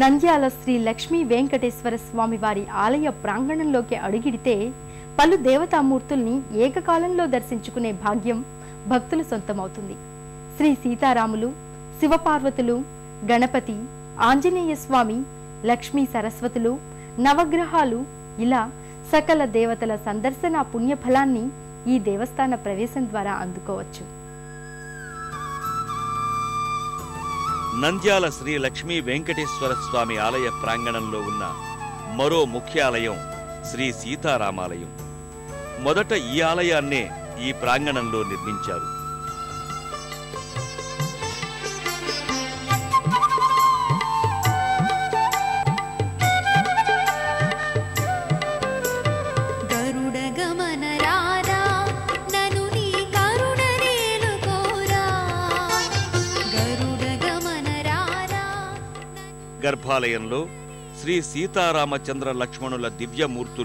నంద్యాల శ్రీ లక్ష్మీ వెంకటేశ్వర స్వామి వారి ఆలయ ప్రాంగణంలోకి అడుగిడితే పలు దేవతామూర్తుల్ని ఏకకాలంలో దర్శించుకునే భాగ్యం భక్తులు సొంతమవుతుంది. శ్రీ సీతారాములు శివపార్వతులు గణపతి ఆంజనేయ స్వామి లక్ష్మీ సరస్వతులు నవగ్రహాలు ఇలా సకల దేవతల సందర్శన పుణ్యఫలాన్ని ఈ దేవస్థాన ప్రవేశం ద్వారా అందుకోవచ్చు. నంద్యాల శ్రీ లక్ష్మీ వెంకటేశ్వర స్వామి ఆలయ ప్రాంగణంలో ఉన్న మరో ముఖ్యాలయం శ్రీ సీతారామాలయం. మొదట ఈ ఆలయాన్నే ఈ ప్రాంగణంలో నిర్మించారు. గర్భాలయంలో శ్రీ సీతారామచంద్ర లక్ష్మణుల దివ్యమూర్తులు